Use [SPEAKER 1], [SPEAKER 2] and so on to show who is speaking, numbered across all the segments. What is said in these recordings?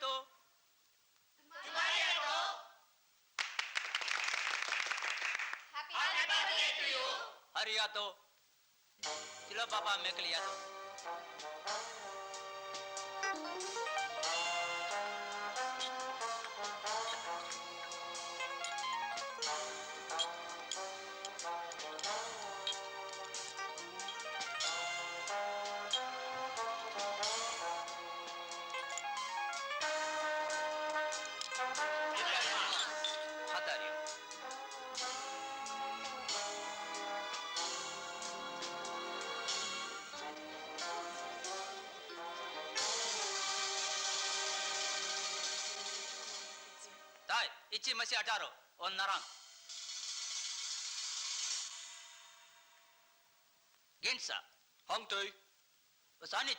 [SPEAKER 1] तो। तुम्हारी है। तो हैप्पी बर्थडे टू यू हरिया तो। चलो पापा मैं लिया तो idźcie Mesja Daro, ஒன் na rang. Gensa,
[SPEAKER 2] Hong Tui, Sani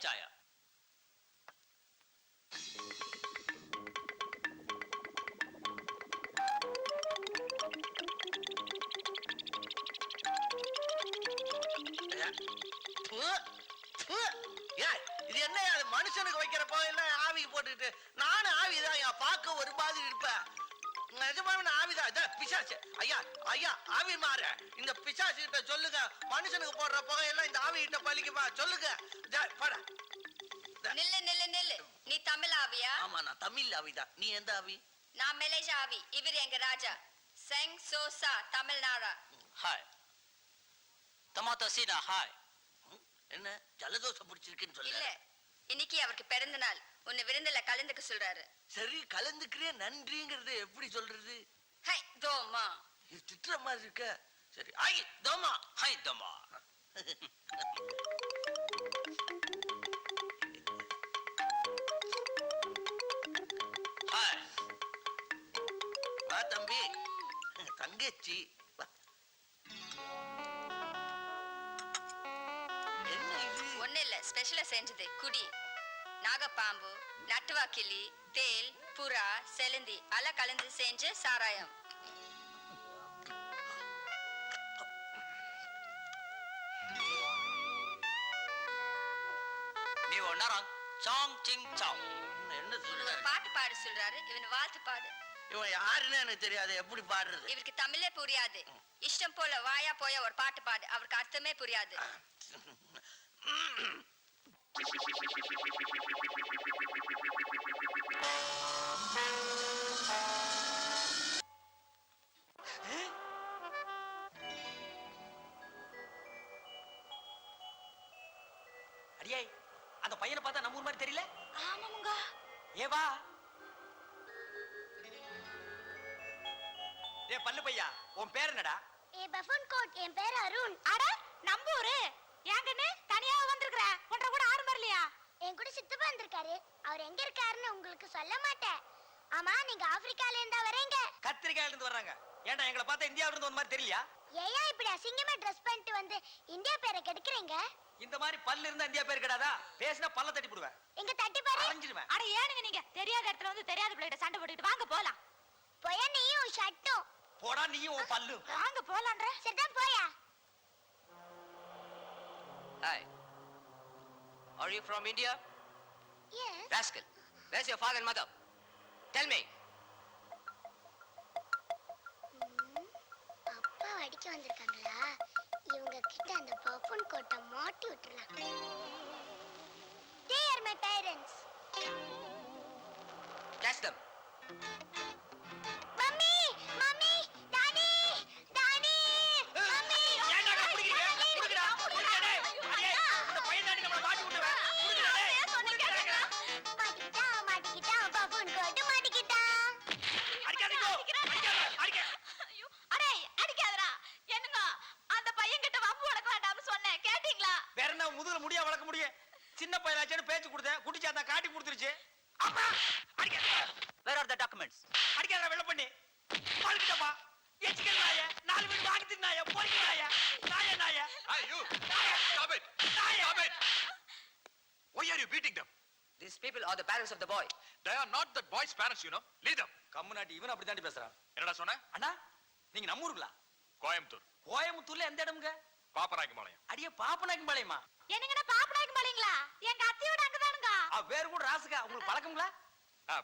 [SPEAKER 2] இது என்ன? மனுஷனுக்கு வைக்கிறப்போ இல்ல ஆவிக்கு போட்டுக்கிட்டு நானும் ஆவிதான் என் பார்க்க ஒரு மாதிரி இருப்பேன். எஜமானவன் ஆவிதான். பிசாசு. ஐயா ஐயா ஆவி மாற. இந்த பிசாசு கிட்ட சொல்லுங்க. மனுஷனுக்கு போடுற புகையெல்லாம் இந்த ஆவி கிட்ட பலிக்குமா சொல்லுங்க.
[SPEAKER 3] நில்லு நில்லு நில்லு. நீ தமிழ் ஆவியா?
[SPEAKER 2] ஆமா நான் தமிழ் ஆவிதான். நீ எந்த ஆவி?
[SPEAKER 3] நான் மலேசியா ஆவி. இவர் எங்க ராஜா. செங் சோசா தமிழ்நாடா
[SPEAKER 1] ஹாய். தமாத்தசீனா
[SPEAKER 2] ஹாய். என்ன? ஜலதோஷம் பிடிச்சிருக்குன்னு சொல்லு.
[SPEAKER 3] இன்னைக்கு அவருக்கு பிறந்த நாள். உன்னை விருந்துல கலந்துக்க சொல்றாரு.
[SPEAKER 2] சரி கலந்துக்கிறே நன்றிங்கிறது எப்படி சொல்றது?
[SPEAKER 3] ஹை தோமா.
[SPEAKER 2] இது திட்டுற மாதிரி இருக்க. சரி ஐ தோமா.
[SPEAKER 1] ஹை தோமா. ஹாய்.
[SPEAKER 2] வா தம்பி. தங்கச்சி.
[SPEAKER 3] ஸ்பெஷலா செஞ்சது. குடி. நாகப்பாம்பு நட்டுவாக்கிளி தேல் புறா செலுந்தி எல்லாம் கலந்து செஞ்ச சாராயம்.
[SPEAKER 1] நீவோ நரங் சாங் சிங் சாங்.
[SPEAKER 2] என்ன
[SPEAKER 3] பாட்டு பாட சொல்றாரு. இவன் வாழ்த்து பாடு.
[SPEAKER 2] இவன் யாருன்னு எனக்கு தெரியாது. எப்படி பாடுறது?
[SPEAKER 3] இவருக்கு தமிழே புரியாது. இஷ்டம் போல வாயா போயா ஒரு பாட்டு பாடு. அவருக்கு அர்த்தமே புரியாது.
[SPEAKER 1] அடியே அந்த பையனை பார்த்தா நம்ம ஊர் மாதிரி தெரியல?
[SPEAKER 3] ஆமாமுங்க
[SPEAKER 1] ஏ வா. ஏ பல்லு பையா உன் பேர் என்னடா?
[SPEAKER 4] ஏ பஃபன் கோட் என் பேர் அருண்.
[SPEAKER 5] அட நம்பூரு ஏங்கன்னு தனியா வந்திருக்கிற? ஒன்ற கூட ஆறு வரலையா
[SPEAKER 4] என் கூட சித்தப்பா வந்திருக்காரு. அவர் எங்க இருக்காருன்னு உங்களுக்கு சொல்ல மாட்டேன். ஆமா நீங்க ஆப்பிரிக்கால இருந்தா வரீங்க.
[SPEAKER 1] கத்திரிக்காயில இருந்து வர்றாங்க. ஏன்டா எங்களை பார்த்தா இந்தியாவில இருந்து வந்த மாதிரி தெரியலையா?
[SPEAKER 4] ஏயா இப்படி அசிங்கமா ட்ரெஸ் பண்ணிட்டு வந்து இந்தியா பேரை கெடுக்குறீங்க?
[SPEAKER 1] இந்த மாதிரி பல்லு இருந்தா இந்தியா பேர் கிடையாதா பேசினா பல்ல தட்டி போடுவேன்.
[SPEAKER 4] எங்க தட்டி பாரு.
[SPEAKER 1] அரைஞ்சிடுவேன்
[SPEAKER 5] அட ஏனுங்க நீங்க? தெரியாத இடத்துல வந்து தெரியாத பிள்ளைகிட்ட சண்டை போட்டுக்கிட்டு வாங்க போலாம்.
[SPEAKER 4] போயா நீயும் ஷர்ட்டும்.
[SPEAKER 1] போடா நீயும் உன் பல்லும்
[SPEAKER 5] வாங்க போலான்ற
[SPEAKER 4] சரிதான் போயா.
[SPEAKER 6] Hi. Are you from India?
[SPEAKER 4] ஏன்
[SPEAKER 6] Rascal. Where's your father and mother? Tell me.
[SPEAKER 4] அப்பா அடிக்க வந்திருக்காங்களா Are
[SPEAKER 6] the documents?
[SPEAKER 1] அடிக்காத வெள்ள பண்ணி பழுக்கிட்டப்பா எச்சிக்கல் நாய நாலு வீடு வாங்கி நாய பொறிக்க நாய நாய நாய
[SPEAKER 7] Hey, you!
[SPEAKER 1] நாய
[SPEAKER 7] Stop it!
[SPEAKER 1] நாய
[SPEAKER 7] Stop it! Why are you beating them?
[SPEAKER 6] These people are the parents of the boy.
[SPEAKER 7] They are not that boy's parents, you know. Leave them.
[SPEAKER 1] கம்முனாட்டி இவன் அப்படி தாண்டி பேசுறான்
[SPEAKER 7] என்னடா சொன்ன
[SPEAKER 1] அண்ணா நீங்க நம்ம ஊருங்களா
[SPEAKER 7] கோயம்புத்தூர்
[SPEAKER 1] கோயம்புத்தூர்ல எந்த இடமுங்க
[SPEAKER 7] பாப்பராக்கிபாளையம்
[SPEAKER 1] அடியே பாப்பனாக்கும் பாளையமா
[SPEAKER 5] என்னங்கண்ணா பாப்படாக்கு மாட்டீங்களா எங்க அத்தையோட அங்கதானுங்க
[SPEAKER 1] அவ வேறு கூட ராசுக்கா உங்களுக்கு பழக்கங்களா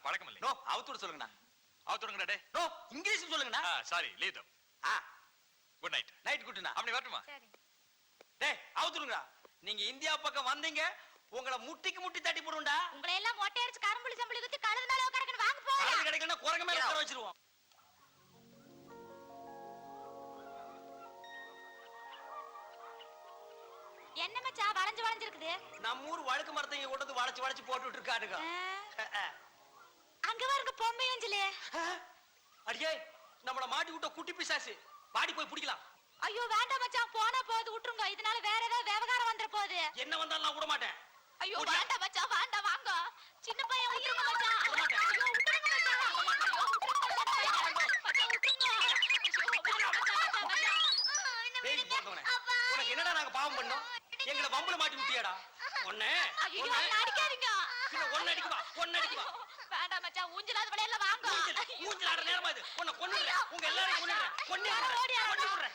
[SPEAKER 7] பழக்கம் இல்லை
[SPEAKER 1] நோ அவுத்துட சொல்லுங்கண்ணா.
[SPEAKER 7] அவுத்துடுங்கடா டே
[SPEAKER 1] நோ இங்கிலீஷ் சொல்லுங்கண்ணா.
[SPEAKER 7] சாரி லீவ் தம்
[SPEAKER 1] ஆ.
[SPEAKER 7] குட் நைட்
[SPEAKER 1] நைட் குட்டுண்ணா.
[SPEAKER 7] அப்படி வரட்டுமா?
[SPEAKER 1] டேய் அவுத்துடுங்கடா. நீங்க இந்தியா பக்கம் வந்தீங்க உங்களை முட்டிக்கு முட்டி தட்டி போடுண்டா
[SPEAKER 5] உங்களை எல்லாம் மொட்டை அடிச்சு கரும்புளி சம்பளி குத்தி கழுது மேல உட்காரக்கணும் வாங்க போங்க
[SPEAKER 1] காது கிடைக்கணும் குரங்க மேல உட்கார வச்சிருவோம்.
[SPEAKER 5] என்ன மச்சான் வளைஞ்சு வளைஞ்சிருக்குது?
[SPEAKER 1] நம்ம ஊர் வழுக்கு மரத்தைங்க கொண்டு வந்து வளைச்சு வளைச்சு போட்டுட்டு இருக்காருங்க
[SPEAKER 5] ஆ, அங்க பாருங்க பொம்மை அஞ்சலி
[SPEAKER 1] அடியே நம்மள மாட்டி விட்ட குட்டி பிசாசு. பாடி போய் பிடிக்கலாம்.
[SPEAKER 5] ஐயோ வேண்டாம் மச்சான். போனா போகுது விட்டுருங்க. இதனால வேற ஏதாவது விவகாரம் போகுது.
[SPEAKER 1] என்ன வந்தாலும் நான் விட மாட்டேன்.
[SPEAKER 5] ஐயோ. வேண்டாம் மச்சான் வேண்டாம். வாங்க. சின்ன பையன் விட்டுருங்க மச்சான்.
[SPEAKER 1] விட.
[SPEAKER 5] ஐயோ மச்சான்.
[SPEAKER 1] என்னடா நாங்க பாவம் பண்ணோம்? எங்களை பம்புல மாட்டி விட்டியாடா? ஒண்ணு ஒண்ணு.
[SPEAKER 5] அடிக்காதீங்க.
[SPEAKER 1] ஒண்ணு அடிக்குவா? ஒண்ணு
[SPEAKER 5] ஊஞ்சலாத விளையாடல வாங்க.
[SPEAKER 1] மூஞ்சில ஆடுற நேரமா இது? உன்னை கொன்னுடுறேன். உங்க எல்லாரையும் கொன்னுடுறேன். கொன்னு
[SPEAKER 5] யாரோ ஓடி.
[SPEAKER 1] கொன்னு விடுறேன்.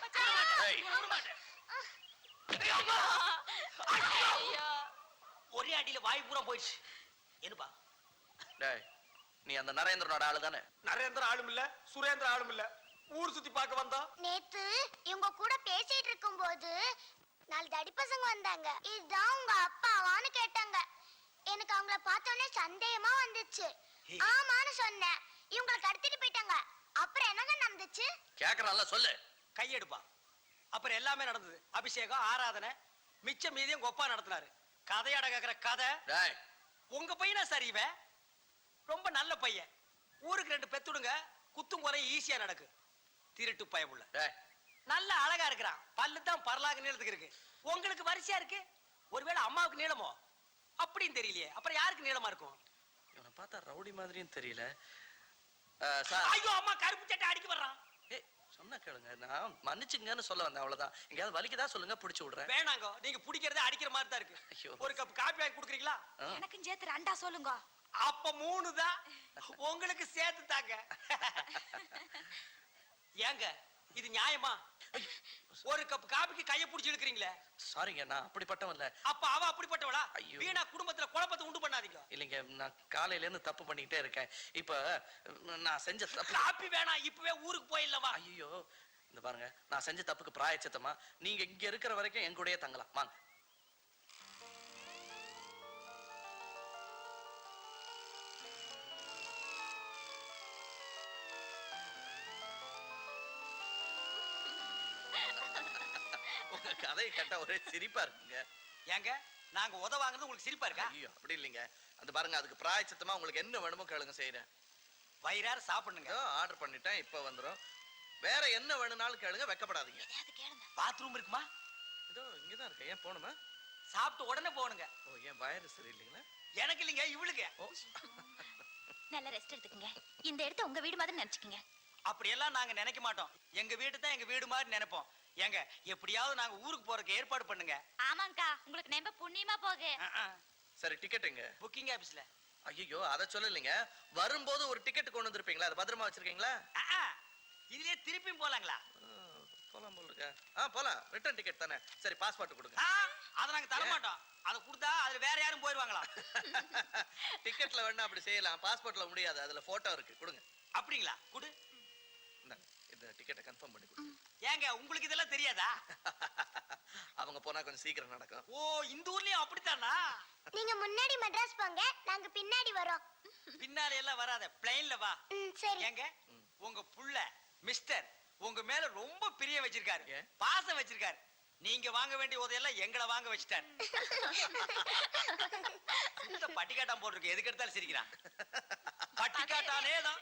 [SPEAKER 1] ஒரே அடியில வாய் பூரா போயிடுச்சு. என்னப்பா?
[SPEAKER 2] டேய் நீ அந்த நரேந்திரனோட ஆளு தானே?
[SPEAKER 1] நரேந்திர ஆளும் இல்ல சுரேந்திர ஆளும் இல்ல. ஊர் சுத்தி பார்க்க வந்தா?
[SPEAKER 4] நேத்து இவங்க கூட பேசிட்டு இருக்கும்போது நாலு தடி பசங்க வந்தாங்க. இதுதான் உங்க அப்பாவான்னு கேட்டாங்க. எனக்கு அவங்கள பார்த்தோன்னே சந்தேகமா வந்துச்சு. ஆமான்னு சொன்னேன். இவங்களை கடத்திட்டு போயிட்டாங்க. அப்புறம் என்னங்க நடந்துச்சு?
[SPEAKER 2] கேக்குறான்ல சொல்லு.
[SPEAKER 1] கையெடுப்பா. அப்புறம் எல்லாமே நடந்தது. அபிஷேகம் ஆராதனை மிச்சம் மீதியும் கொப்பா நடத்தினாரு. கதையாட கேக்குற கதை. உங்க பையனா சரி இவன்? ரொம்ப நல்ல பையன். ஊருக்கு ரெண்டு பெத்துடுங்க குத்தும் குறை ஈஸியா நடக்கு. திருட்டு பயமுள்ள நல்ல அழகா இருக்கிறான். பல்லு தான் பரலாக நீளத்துக்கு இருக்கு. உங்களுக்கு வரிசையா இருக்கு? ஒருவேளை அம்மாவுக்கு நீளமோ? அப்படின்னு தெரியலையே. அப்புறம் யாருக்கு நீளமா இருக்கும்?
[SPEAKER 2] பார்த்தா ரவுடி மாதிரியும் தெரியல. சார்.
[SPEAKER 1] ஐயோ அம்மா கருப்பு சட்டை அடிக்க வர்றான்
[SPEAKER 2] ஏய் சொன்னா கேளுங்க. நான் மன்னிச்சுங்கன்னு சொல்ல வந்தேன் அவ்வளவுதான். எங்கேயாவது வலிக்குதா சொல்லுங்க பிடிச்சு விடுறேன்.
[SPEAKER 1] வேணாங்க நீங்க பிடிக்கிறதே அடிக்கிற மாதிரி தான்
[SPEAKER 2] ஐயோ.
[SPEAKER 1] இருக்கு ஒரு கப் காப்பி வாங்கி கொடுக்குறீங்களா.
[SPEAKER 5] எனக்கும் சேர்த்து ரெண்டா சொல்லுங்க.
[SPEAKER 1] அப்ப மூணு தான் உங்களுக்கு சேர்த்து தாங்க. ஏங்க இது நியாயமா? ஒரு கப் காபிக்கு கைய புடிச்சு இழுக்கிறீங்களே?
[SPEAKER 2] சாரிங்க நான் அப்படிப்பட்டவன் இல்ல
[SPEAKER 1] அப்ப அவ அப்படிப்பட்டவளா?
[SPEAKER 2] ஐயோ.
[SPEAKER 1] வீணா குடும்பத்துல குழப்பத்தை உண்டு பண்ணாதீங்க.
[SPEAKER 2] இல்லைங்க நான் காலையில இருந்து தப்பு பண்ணிக்கிட்டே இருக்கேன். இப்ப நான் செஞ்ச தப்பு
[SPEAKER 1] காப்பி வேணாம் இப்பவே ஊருக்கு போயிடலவா
[SPEAKER 2] ஐயோ இந்த பாருங்க நான் செஞ்ச தப்புக்கு பிராயச்சித்தமா. நீங்க இங்க இருக்கிற வரைக்கும் என் கூடயே தங்கலாம். வாங்க. கதையை கேட்டா ஒரே சிரிப்பா இருக்குங்க.
[SPEAKER 1] ஏங்க நாங்க உத வாங்குறது உங்களுக்கு சிரிப்பா இருக்கா?
[SPEAKER 2] ஐயோ அப்படி இல்லைங்க. அந்த பாருங்க அதுக்கு பிராயச்சித்தமா உங்களுக்கு என்ன வேணுமோ கேளுங்க செய்யறேன்
[SPEAKER 1] வயிறார சாப்பிடுங்க.
[SPEAKER 2] ஆர்டர் பண்ணிட்டேன் இப்ப வந்துரும். வேற என்ன வேணும்னாலும் கேளுங்க வெக்கப்படாதீங்க.
[SPEAKER 1] பாத்ரூம் இருக்குமா?
[SPEAKER 2] இதோ இங்கதான் இருக்கேன். ஏன் போகணுமா?
[SPEAKER 1] சாப்பிட்டு உடனே போகணுங்க.
[SPEAKER 2] ஓ ஏன் வயறு சரியில்லைங்களா?
[SPEAKER 1] எனக்கு இல்லைங்க இவளுக்கு.
[SPEAKER 2] ஓ.
[SPEAKER 5] நல்ல ரெஸ்ட் எடுத்துக்கங்க. இந்த இடத்த உங்க வீடு மாதிரி நினைச்சுக்கங்க.
[SPEAKER 1] அப்படியெல்லாம் நாங்க நினைக்க மாட்டோம். எங்க வீடு தான் எங்க வீடு மாதிரி நினைப்போம். ஏங்க எப்படியாவது நாங்க ஊருக்கு போறதுக்கு ஏற்பாடு பண்ணுங்க.
[SPEAKER 5] ஆமாங்கக்கா உங்களுக்கு நம்ப புண்ணியமா போகு.
[SPEAKER 2] சரி டிக்கெட்டுங்க
[SPEAKER 1] புக்கிங் ஆபீஸ்ல
[SPEAKER 2] ஐயோ அத சொல்லலைங்க. வரும்போது ஒரு டிக்கெட் கொண்டு வந்திருப்பீங்களா? அது பத்திரமா வச்சிருக்கீங்களா?
[SPEAKER 1] இதுலயே திருப்பியும் போலாங்களா?
[SPEAKER 2] போலாம் போல இருக்க. ஆ போலாம். ரிட்டர்ன் டிக்கெட் தானே. சரி பாஸ்போர்ட் கொடுங்க.
[SPEAKER 1] அத நாங்க தர மாட்டோம். அத கொடுத்தா அதுல வேற யாரும் போயிருவாங்களா?
[SPEAKER 2] டிக்கெட்ல வேணா அப்படி செய்யலாம். பாஸ்போர்ட்ல முடியாது. அதுல போட்டோ இருக்கு. கொடுங்க.
[SPEAKER 1] அப்படிங்களா? குடு.
[SPEAKER 2] இந்த டிக்கெட்டை கன்ஃபார்ம் பண்ணி கொடுங்க.
[SPEAKER 1] ஏங்க உங்களுக்கு இதெல்லாம் தெரியாதா?
[SPEAKER 2] அவங்க போனா கொஞ்சம் சீக்கிரம் நடக்கும்.
[SPEAKER 1] ஓ இந்த ஊர்லயும் அப்படித்தானா?
[SPEAKER 4] நீங்க முன்னாடி மெட்ராஸ் போங்க நாங்க பின்னாடி வரோம்.
[SPEAKER 1] பின்னால எல்லாம் வராத பிளைன்ல வா.
[SPEAKER 4] சரி.
[SPEAKER 1] ஏங்க உங்க புள்ள மிஸ்டர் உங்க மேல ரொம்ப பிரியம் வச்சிருக்காரு? பாசம் வச்சிருக்காரு. நீங்க வாங்க வேண்டிய உதவியெல்லாம் எங்களை வாங்க வச்சிட்டாரு. இந்த பட்டிக்காட்டான் போட்டிருக்கு எதுக்கு எடுத்தாலும் சிரிக்கிறான். பட்டிக்காட்டானே தான்